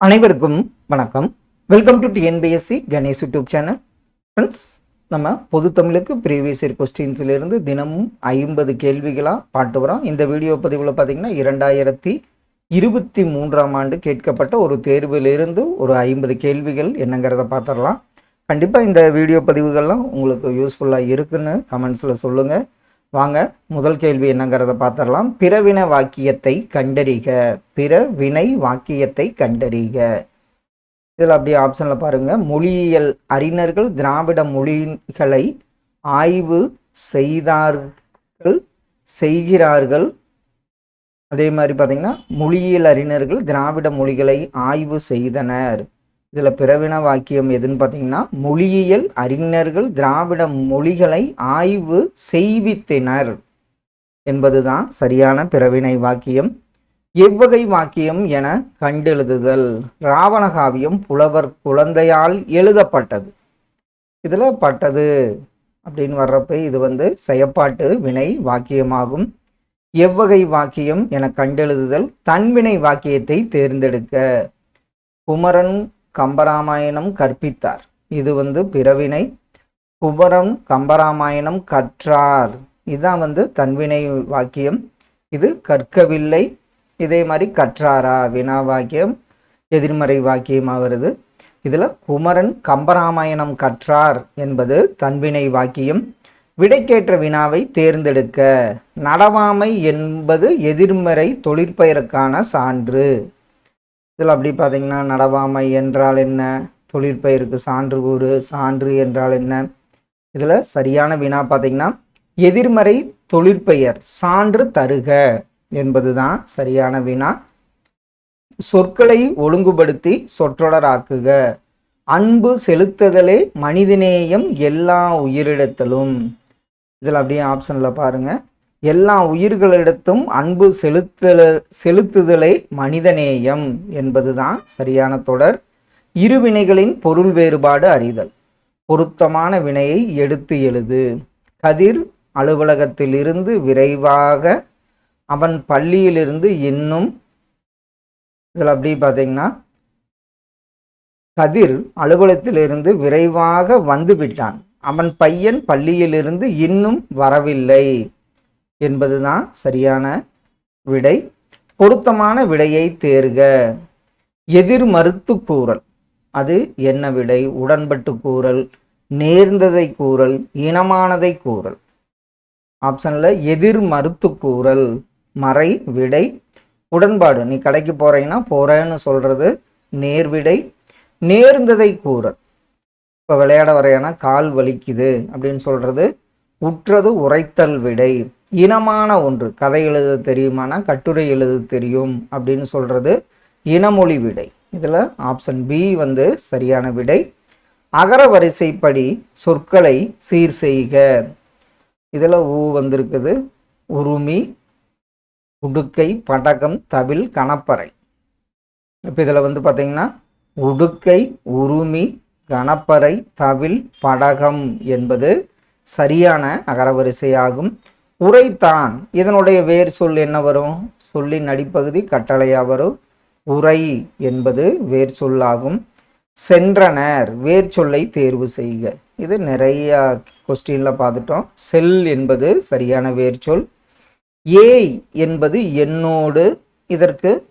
அனைவருக்கும் வணக்கம். Welcome to TNPSC Ganesh YouTube channel friends நம்ம பொது தமிழுக்கு ப்ரீவியஸ் இயர் கொஸ்டின்ஸிலிருந்து தினமும் ஐம்பது கேள்விகளாக பாட்டு வரோம். இந்த வீடியோ பதிவில் பார்த்தீங்கன்னா இரண்டாயிரத்தி இருபத்தி மூன்றாம் ஆண்டு கேட்கப்பட்ட ஒரு தேர்விலிருந்து ஒரு ஐம்பது கேள்விகள் என்னங்கிறத பார்த்துடலாம் கண்டிப்பாக இந்த வீடியோ பதிவுகள்லாம் உங்களுக்கு யூஸ்ஃபுல்லாக இருக்குன்னு கமெண்ட்ஸில் சொல்லுங்கள் வாங்க முதல் கேள்வி என்னங்கிறத பார்த்துடலாம். பிறவின வாக்கியத்தை கண்டறிக. பிறவினை வாக்கியத்தை கண்டறிக. இதில் அப்படியே ஆப்ஷனில் பாருங்கள் மொழியியல் அறிஞர்கள் திராவிட மொழிகளை ஆய்வு செய்தார்கள் செய்கிறார்கள். அதே மாதிரி பார்த்தீங்கன்னா மொழியியல் அறிஞர்கள் திராவிட மொழிகளை ஆய்வு செய்தனர். இதில் பிறவின வாக்கியம் எதுன்னு பார்த்தீங்கன்னா மொழியியல் அறிஞர்கள் திராவிட மொழிகளை ஆய்வு செய்வித்தனர் என்பதுதான் சரியான பிறவினை வாக்கியம். எவ்வகை வாக்கியம் என கண்டெழுதுதல். ராவணகாவியம் புலவர் குழந்தையால் எழுதப்பட்டது. இதில் பட்டது அப்படின்னு வர்றப்ப இது வந்து செயப்பாட்டு வினை வாக்கியமாகும். எவ்வகை வாக்கியம் என கண்டெழுதுதல் தன்வினை வாக்கியத்தை தேர்ந்தெடுக்க. குமரன் கம்பராமாயணம் கற்பித்தார். இது வந்து பிறவினை குபரம் கம்பராமாயணம் கற்றார். இதுதான் வந்து தன்வினை வாக்கியம். இது கற்கவில்லை இதே மாதிரி கற்றாரா? வினா வாக்கியம் எதிர்மறை வாக்கியமாக வருது. இதில் குமரன் கம்பராமாயணம் கற்றார் என்பது தன்வினை வாக்கியம். விடைக்கேற்ற வினாவை தேர்ந்தெடுக்க நடவாமை என்பது எதிர்மறை தொழிற்பெயருக்கான சான்று. இதில் அப்படி பார்த்தீங்கன்னா நடவாமை என்றால் என்ன? தொழிற்பயிருக்கு சான்று கூறு சான்று என்றால் என்ன? இதில் சரியான வினா பார்த்தீங்கன்னா எதிர்மறை தொழிற்பெயர் சான்று தருக என்பது தான் சரியான வினா சொற்களை ஒழுங்குபடுத்தி சொற்றொடராக்குக. அன்பு செலுத்துதலே மனிதநேயம் எல்லா உயிரிடத்திலும் இதில் அப்படியே ஆப்ஷனில் பாருங்கள் எல்லா உயிர்களிடத்தும் அன்பு செலுத்தல செலுத்துதலை மனிதநேயம் என்பதுதான் சரியான தொடர். இரு வினைகளின் பொருள் வேறுபாடு அறிதல். பொருத்தமான வினையை எடுத்து எழுது. கதிர் அலுவலகத்திலிருந்து விரைவாக அவன் பள்ளியிலிருந்து இன்னும் இதில் அப்படி பார்த்தீங்கன்னா கதிர் அலுவலகத்திலிருந்து விரைவாக வந்து விட்டான். அவன் பையன் பள்ளியிலிருந்து இன்னும் வரவில்லை. என்பதுதான் சரியான விடை. பொருத்தமான விடையை தேர்க. எதிர் மறுத்து கூறல். அது என்ன விடை? உடன்பட்டு கூறல் நேர்ந்ததை கூறல் இனமானதை கூறல். ஆப்ஷனில் எதிர் மறுத்து கூறல் மறை விடை. உடன்பாடு நீ கடைக்கு போறீங்கன்னா போறேன்னு சொல்றது நேர்விடை நேர்ந்ததை கூறல். இப்போ விளையாட வரையானா கால் வலிக்குது அப்படின்னு சொல்றது உற்றது உரைத்தல் விடை. இனமான ஒன்று. கதை எழுத தெரியுமானா கட்டுரை எழுத தெரியும் அப்படின்னு சொல்கிறது இனமொழி விடை. இதில் ஆப்ஷன் பி வந்து சரியான விடை. அகர வரிசைப்படி சொற்களை சீர் செய்க. இதில் ஊ வந்திருக்குது. உருமி உடுக்கை படகம் தவில் கணப்பறை. இப்போ இதில் வந்து பார்த்தீங்கன்னா உடுக்கை உருமி கணப்பறை தவில் படகம் என்பது சரியான அகரவரிசையாகும் உரைத்தான். இதனுடைய வேர் சொல் என்ன வரும்? சொல்லின் அடிப்பகுதி கட்டளையாக வரும். உரை என்பது வேர் சொல்லாகும். சென்றனர் வேர் சொல்லை தேர்வு செய்க. இது நிறைய கொஸ்டினில் பார்த்துட்டோம். செல் என்பது சரியான வேர் சொல். ஏய் என்பது என்னோடு இதற்கு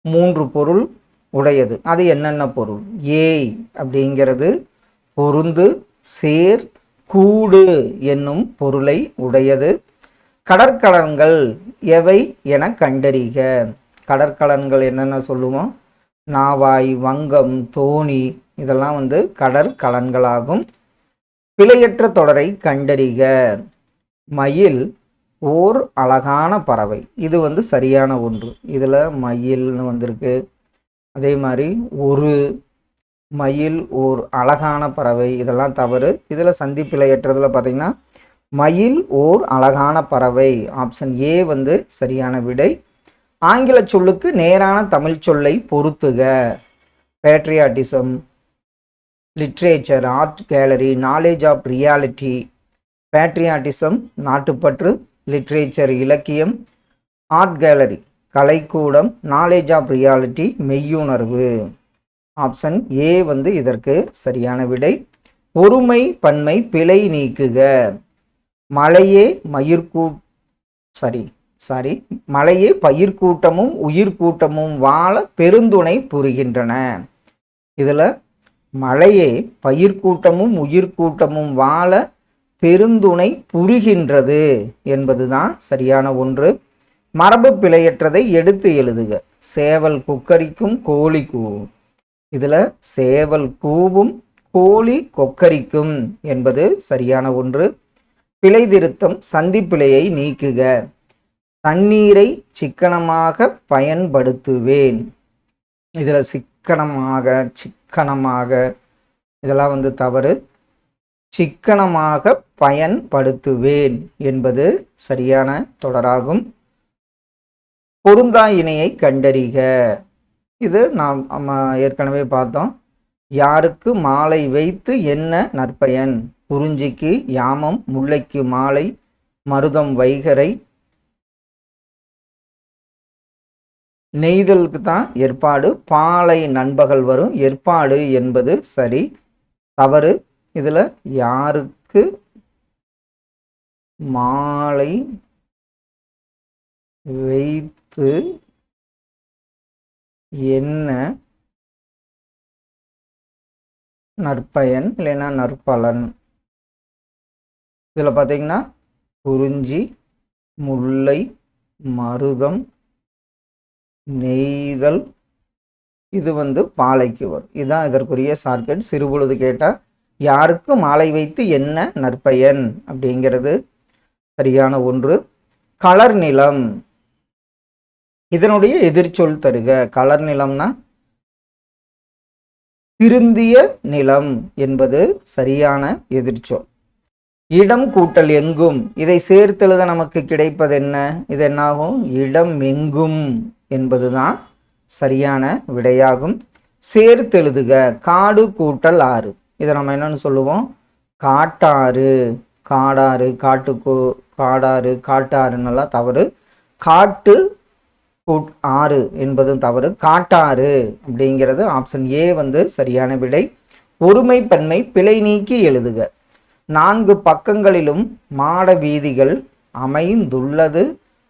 மூன்று பொருள் உடையது. அது என்னென்ன பொருள்? ஏய் அப்படிங்கிறது பொருந்து சேர் கூடு என்னும் பொருளை உடையது. கடற்கலன்கள் எவை என கண்டறிக. கடற்கலன்கள் என்னென்ன சொல்லுவோம் நாவாய் வங்கம் தோணி இதெல்லாம் வந்து கடற்கலன்களாகும். பிழையற்ற தொடரை கண்டறிக. மயில் ஓர் அழகான பறவை. இது வந்து சரியான ஒன்று. இதில் மயில்னு வந்திருக்கு. அதே மாதிரி ஒரு மயில் ஓர் அழகான பறவை. இதெல்லாம் தவறு. இதில் சந்திப்பிழையற்றதில் பார்த்தீங்கன்னா மயில் ஓர் அழகான பறவை. ஆப்ஷன் ஏ வந்து சரியான விடை. ஆங்கில சொல்லுக்கு நேரான தமிழ் சொல்லை பொருத்துக patriotism literature art gallery knowledge of reality patriotism நாட்டுப்பற்று literature இலக்கியம். ஆர்ட் கேலரி கலைக்கூடம் நாலேஜ் ஆஃப் ரியாலிட்டி மெய்யுணர்வு. ஆப்ஷன் ஏ வந்து இதற்கு சரியான விடை. ஒருமை பன்மை பிழை நீக்குக. மலையே மயிர்கூ சரி சாரி மலையே பயிர்க்கூட்டமும் உயிர்கூட்டமும் வாழ பெருந்துணை புரிகின்றன. இதில் மலையே பயிர்க்கூட்டமும் உயிர்கூட்டமும் வாழ பெருந்துணை புரிகின்றது என்பதுதான் சரியான ஒன்று. மரபு பிழையற்றதை எடுத்து எழுதுக. சேவல் கொக்கரிக்கும் கோழி கூவும் இதில் சேவல் கூவும் கோழி கொக்கரிக்கும் என்பது சரியான ஒன்று. பிழை திருத்தம் சந்திப்பிழையை நீக்குக. தண்ணீரை சிக்கனமாக பயன்படுத்துவேன். இதில் சிக்கனமாக சிக்கனமாக இதெல்லாம் வந்து தவறு. சிக்கனமாக பயன்படுத்துவேன் என்பது சரியான தொடராகும். பொருந்தா இணையை கண்டறிக. இது நாம் நம்ம ஏற்கனவே பார்த்தோம். யாருக்கு மாலை வைத்து என்ன நற்பயன்? குறிஞ்சிக்கு யாமம் முல்லைக்கு மாலை மருதம் வைகரை. நெய்தலுக்கு தான் ஏற்பாடு பாலை நண்பகல் வரும். ஏற்பாடு என்பது சரி தவறு. இதில் யாருக்கு மாலை வைத்து என்ன நற்பயன் இல்லைன்னா நற்பலன்? இதில் பார்த்தீங்கன்னா குறிஞ்சி முல்லை மருதம் நெய்தல் இது வந்து பாலைக்கு வரும். இதுதான் இதற்குரிய சார்க்கெட் சிறுபொழுது கேட்டால் யாருக்கு மாலை வைத்து என்ன நற்பயன் அப்படிங்கிறது சரியான ஒன்று. கலர் நிலம். இதனுடைய எதிர்ச்சொல் தருக. கலர் நிலம்னா திருந்திய நிலம் என்பது சரியான எதிர்ச்சொல். இடம் கூட்டல் எங்கும். இதை சேர்த்தெழுத நமக்கு கிடைப்பது என்ன இது என்னாகும் இடம் எங்கும் என்பதுதான் சரியான விடையாகும். சேர்த்தெழுதுக. காடு கூட்டல் ஆறு. இதை நம்ம என்னன்னு சொல்லுவோம்? காட்டாறு. காடாறு காட்டுக்கோ காடாறு காட்டாறுன்னெல்லாம் தவறு. காட்டு கூட் ஆறு என்பதும் தவறு. காட்டாறு அப்படிங்கிறது ஆப்ஷன் ஏ வந்து சரியான விடை. ஒருமை பன்மை பிழை நீக்கி எழுதுக. நான்கு பக்கங்களிலும் மாட வீதிகள் அமைந்துள்ளது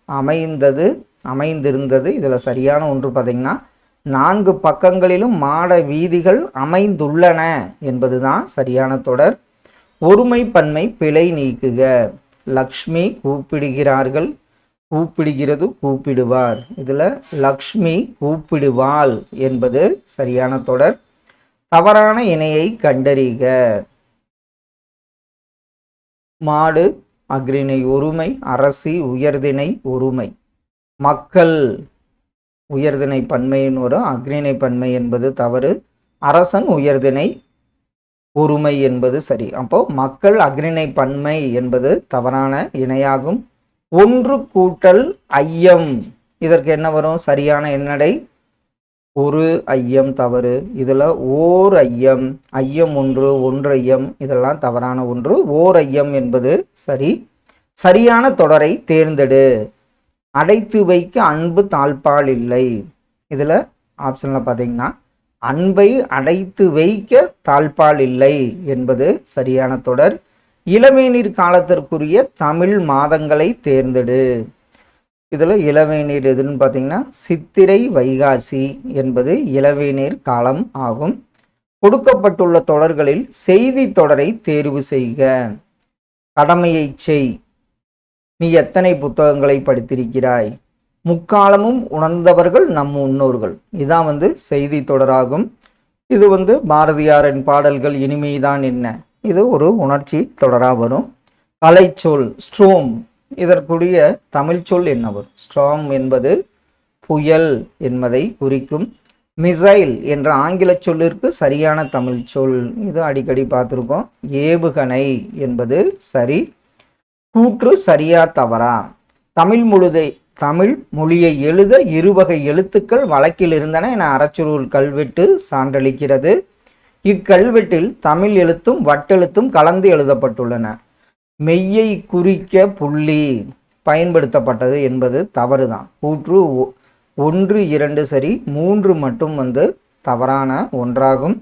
அமைந்தது அமைந்திருந்தது. இதில் சரியான ஒன்று பார்த்தீங்கன்னா நான்கு பக்கங்களிலும் மாட வீதிகள் அமைந்துள்ளன என்பது தான் சரியான தொடர். ஒருமை பன்மை பிழை நீக்குக. லக்ஷ்மி கூப்பிடுகிறார்கள். கூப்பிடுகிறது கூப்பிடுவார். இதில் லக்ஷ்மி கூப்பிடுவாள் என்பது சரியான தொடர். தவறான இணையை கண்டறிக. மாடு அக்ரிணை ஒருமை அரசி உயர்திணை ஒருமை. மக்கள் உயர்தினை பன்மையின் வரும் அக்ரிணை பன்மை என்பது தவறு அரசன் உயர்திணை ஒருமை என்பது சரி. அப்போ மக்கள் அக்ரிணை பன்மை என்பது தவறான இணையாகும். ஒன்று கூட்டல் ஐயம் இதற்கு என்ன வரும்? சரியான எண்ணடை ஒரு ஐயம் தவறு. இதில் ஓர் ஐயம் ஐயம் ஒன்று ஒன்று ஐயம் இதெல்லாம் தவறான ஒன்று. ஓர் ஐயம் என்பது சரி. சரியான தொடரை தேர்ந்தெடு. அடைத்து வைக்க அன்பு தாழ்பால் இல்லை. இதில் ஆப்ஷனில் பார்த்தீங்கன்னா அன்பை அடைத்து வைக்க தாழ்பால் இல்லை என்பது சரியான தொடர். இளவேநீர் காலத்திற்குரிய தமிழ் மாதங்களை தேர்ந்தெடு. இதில் இளவேநீர் எதுன்னு பார்த்தீங்கன்னா சித்திரை வைகாசி என்பது இளவேநீர் காலம் ஆகும். கொடுக்கப்பட்டுள்ள தொடர்களில் செய்தி தொடரை தேர்வு செய்க. கடமையை செய். நீ எத்தனை புத்தகங்களை படித்திருக்கிறாய்? முக்காலமும் உணர்ந்தவர்கள் நம் முன்னோர்கள். இதான் வந்து செய்தி தொடராகும். இது வந்து பாரதியாரின் பாடல்கள் இனிமைதான் என்ன? இது ஒரு உணர்ச்சி தொடராக வரும். கலைச்சொல் ஸ்ட்ரோம் இதற்குரிய தமிழ் சொல் என்ன வரும் என்பது புயல் என்பதை குறிக்கும். மிசைல் என்ற ஆங்கில சொல்லிற்கு சரியான தமிழ் சொல். இது அடிக்கடி பார்த்துருக்கோம். ஏவுகணை என்பது சரி. கூற்று சரியா தவறா? தமிழ் முழுதை தமிழ் மொழியை எழுத இருவகை எழுத்துக்கள் வழக்கில் இருந்தன என அறச்சுருள் கல்வெட்டு சான்றளிக்கிறது. இக்கல்வெட்டில் தமிழ் எழுத்தும் வட்டெழுத்தும் கலந்து எழுதப்பட்டுள்ளன. மெய்யை குறிக்க புள்ளி பயன்படுத்தப்பட்டது என்பது தவறு தான் கூற்று ஒன்று இரண்டு சரி மூன்று மட்டும் வந்து தவறான ஒன்றாகும்.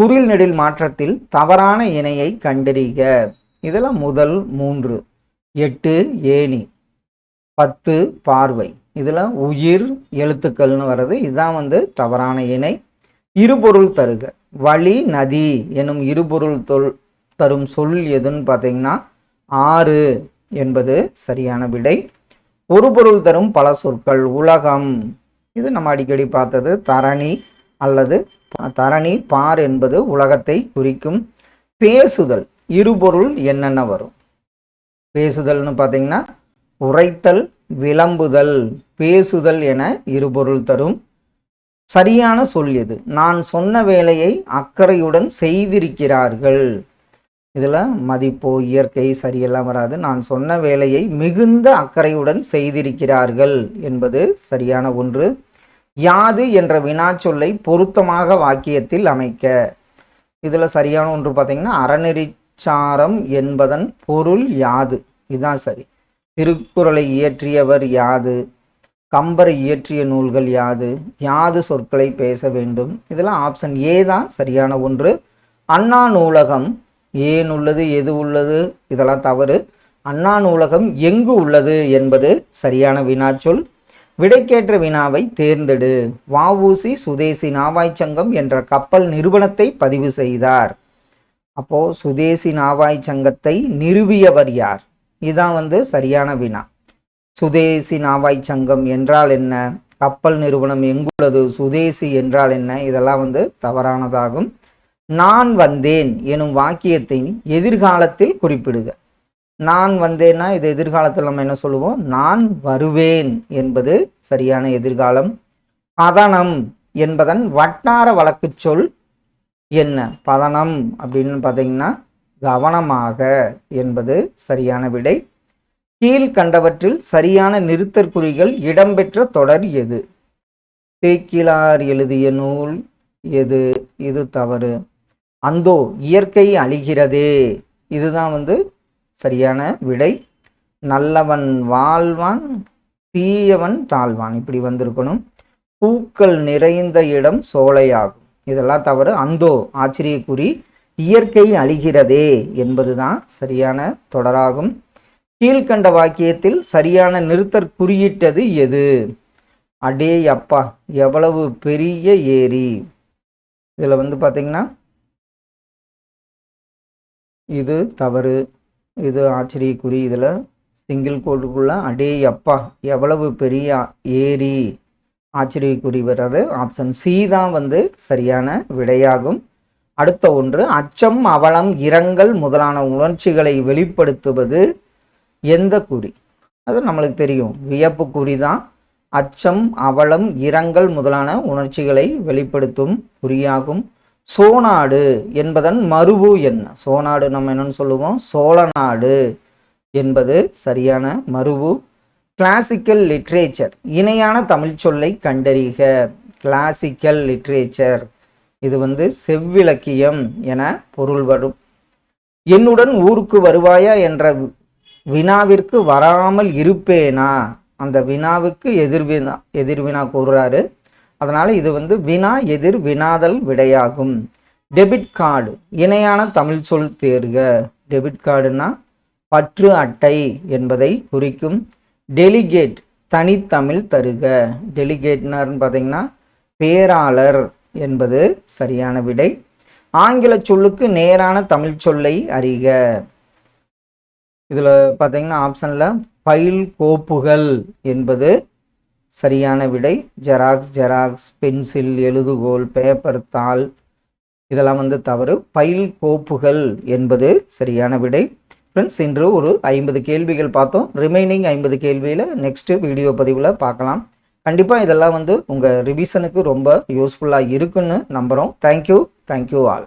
குரில் நெடில் மாற்றத்தில் தவறான இணையை கண்டறிக. இதில் முதல் மூன்று. எட்டு ஏணி. பத்து பார்வை. இதில் உயிர் எழுத்துக்கள்னு வர்றது. இதுதான் வந்து தவறான இணை. இருபொருள் தருக. வழி நதி எனும் இருபொருள் தொல் தரும் சொல் எதுன்னு பார்த்தீங்கன்னா ஆறு என்பது சரியான விடை. ஒரு பொருள் தரும் பல சொற்கள். உலகம். இது நம்ம அடிக்கடி பார்த்தது தரணி அல்லது தரணி பார் என்பது உலகத்தை குறிக்கும். பேசுதல். இருபொருள் என்னென்ன வரும்? பேசுதல்னு பார்த்தீங்கன்னா உரைத்தல் விளம்புதல். பேசுதல் என இருபொருள் தரும். சரியான சொல் எது? நான் சொன்ன வேலையை அக்கறையுடன் செய்திருக்கிறார்கள். இதில் மதிப்போ இயற்கை சரியெல்லாம் வராது. நான் சொன்ன வேலையை மிகுந்த அக்கறையுடன் செய்திருக்கிறார்கள் என்பது சரியான ஒன்று. யாது என்ற வினாச்சொல்லை பொருத்தமாக வாக்கியத்தில் அமைக்க. இதில் சரியான ஒன்று பார்த்தீங்கன்னா அறநெறிச்சாரம் என்பதன் பொருள் யாது. இதுதான் சரி. திருக்குறளை இயற்றியவர் யாது. கம்பரை இயற்றிய நூல்கள் யாது. யாது சொற்களை பேச வேண்டும். இதெல்லாம் ஆப்ஷன் ஏ தான் சரியான ஒன்று. அண்ணா நூலகம் ஏன் உள்ளது எது உள்ளது இதெல்லாம் தவறு. அண்ணா நூலகம் எங்கு உள்ளது என்பது சரியான வினாச்சொல். விடைக்கேற்ற வினாவை தேர்ந்தெடு. வஉசி சுதேசி நாவாய் சங்கம் என்ற கப்பல் நிறுவனத்தை பதிவு செய்தார். அப்போ சுதேசி நாவாய் சங்கத்தை நிறுவியவர் யார்? இதுதான் வந்து சரியான வினா. சுதேசி நாவாய் சங்கம் என்றால் என்ன? கப்பல் நிறுவனம் எங்குள்ளது? சுதேசி என்றால் என்ன? இதெல்லாம் வந்து தவறானதாகும். நான் வந்தேன் எனும் வாக்கியத்தை எதிர்காலத்தில் குறிப்பிடுக. நான் வந்தேன்னா இது எதிர்காலத்தில் நம்ம என்ன சொல்லுவோம்? நான் வருவேன் என்பது சரியான எதிர்காலம். பதனம் என்பதன் வட்டார வழக்கு சொல் என்ன? பதனம் அப்படின்னு பார்த்தீங்கன்னா கவனமாக என்பது சரியான விடை. கீழ்கண்டவற்றில் சரியான நிறுத்தற்குறிகள் இடம்பெற்ற தொடர் எது? தேக்கிலார் எழுதிய நூல் எது? இது தவறு. அந்தோ இயற்கை அழிகிறதே. இதுதான் வந்து சரியான விடை. நல்லவன் வாழ்வான் தீயவன் தாழ்வான். இப்படி வந்திருக்கணும். பூக்கள் நிறைந்த இடம் சோலையாகும். இதெல்லாம் தவறு. அந்தோ ஆச்சரியக்குறி இயற்கை அழிகிறதே என்பதுதான் சரியான தொடராகும். கீழ்கண்ட வாக்கியத்தில் சரியான நிறுத்தற் குறியிட்டது எது? அடே அப்பா எவ்வளவு பெரிய ஏரி. இதில் வந்து பார்த்தீங்கன்னா இது தவறு இது ஆச்சரியக்குறி. இதில் சிங்கிள் கோட்டுக்குள்ள அடே அப்பா எவ்வளவு பெரிய ஏரி. ஆச்சரியக்குறி வர்றது ஆப்ஷன் சி தான் வந்து சரியான விடையாகும். அடுத்த ஒன்று அச்சம் அவலம் இரங்கல் முதலான உணர்ச்சிகளை வெளிப்படுத்துவது எந்த குறி? அது நம்மளுக்கு தெரியும். வியப்பு குறி தான். அச்சம் அவலம் இரங்கல் முதலான உணர்ச்சிகளை வெளிப்படுத்தும் குறியாகும். சோநாடு என்பதன் மறுபு என்ன? சோநாடு நம்ம என்னன்னு சொல்லுவோம்? சோழநாடு என்பது சரியான மறுபு. கிளாசிக்கல் லிட்ரேச்சர் இணையான தமிழ் சொல்லை கண்டறிக. கிளாசிக்கல் லிட்ரேச்சர் இது வந்து செவ்விலக்கியம் என பொருள் வரும். என்னுடன் ஊருக்கு வருவாயா என்ற வினாவிற்கு வராமல் இருப்பேனா? அந்த வினாவுக்கு எதிர்வினா எதிர்வினா கூறுறாரு அதனால் இது வந்து வினா எதிர் வினாதல் விடையாகும். டெபிட் கார்டு இணையான தமிழ் சொல் தேர்க. டெபிட் கார்டுனா பற்று அட்டை என்பதை குறிக்கும். டெலிகேட் தனித்தமிழ் தருக. டெலிகேட்னார்னு பார்த்தீங்கன்னா பேராளர் என்பது சரியான விடை. ஆங்கில சொல்லுக்கு நேரான தமிழ் சொல்லை அறிக. இதில் பார்த்தீங்கன்னா ஆப்ஷனில் பயில் கோப்புகள் என்பது சரியான விடை. ஜெராக்ஸ் ஜெராக்ஸ் பென்சில் எழுதுகோல் பேப்பர் தாள். இதெல்லாம் வந்து தவறு. பயில் கோப்புகள் என்பது சரியான விடை. ஃப்ரெண்ட்ஸ் இன்று ஒரு ஐம்பது கேள்விகள் பார்த்தோம். ரிமைனிங் ஐம்பது கேள்வியில் நெக்ஸ்ட்டு வீடியோ பதிவில் பார்க்கலாம். கண்டிப்பாக இதெல்லாம் வந்து உங்கள் ரிவிஷனுக்கு ரொம்ப யூஸ்ஃபுல்லாக இருக்குன்னு நம்புகிறோம் தேங்க்யூ தேங்க்யூ ஆல்